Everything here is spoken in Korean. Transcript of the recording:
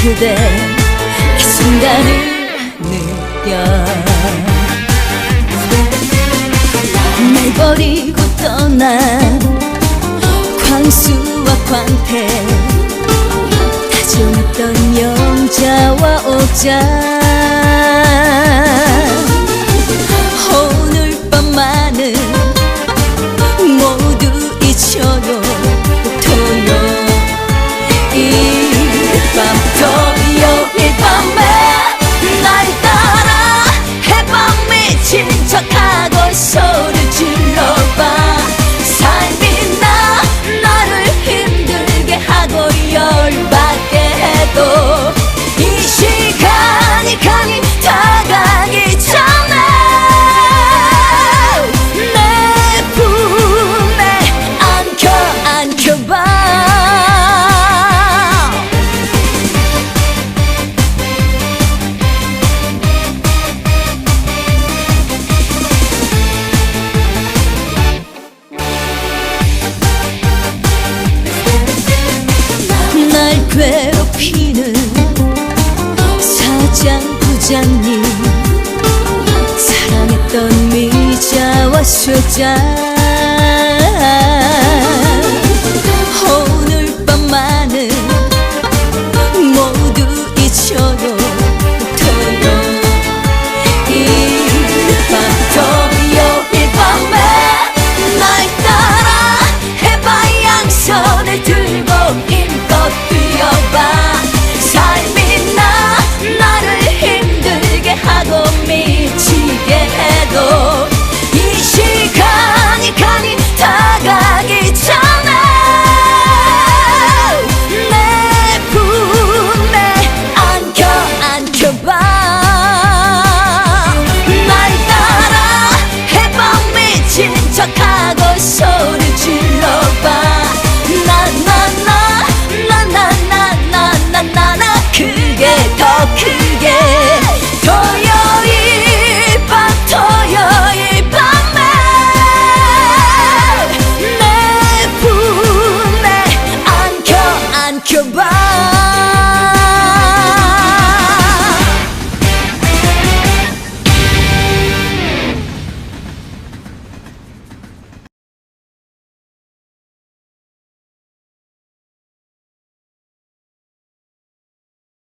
그대 이 순간을 느껴. 날 버리고 떠난 광수와 광태 다정했던 영자와 옥자 괴롭히는 사장 부장님 사랑했던 미자와 수자 지켜봐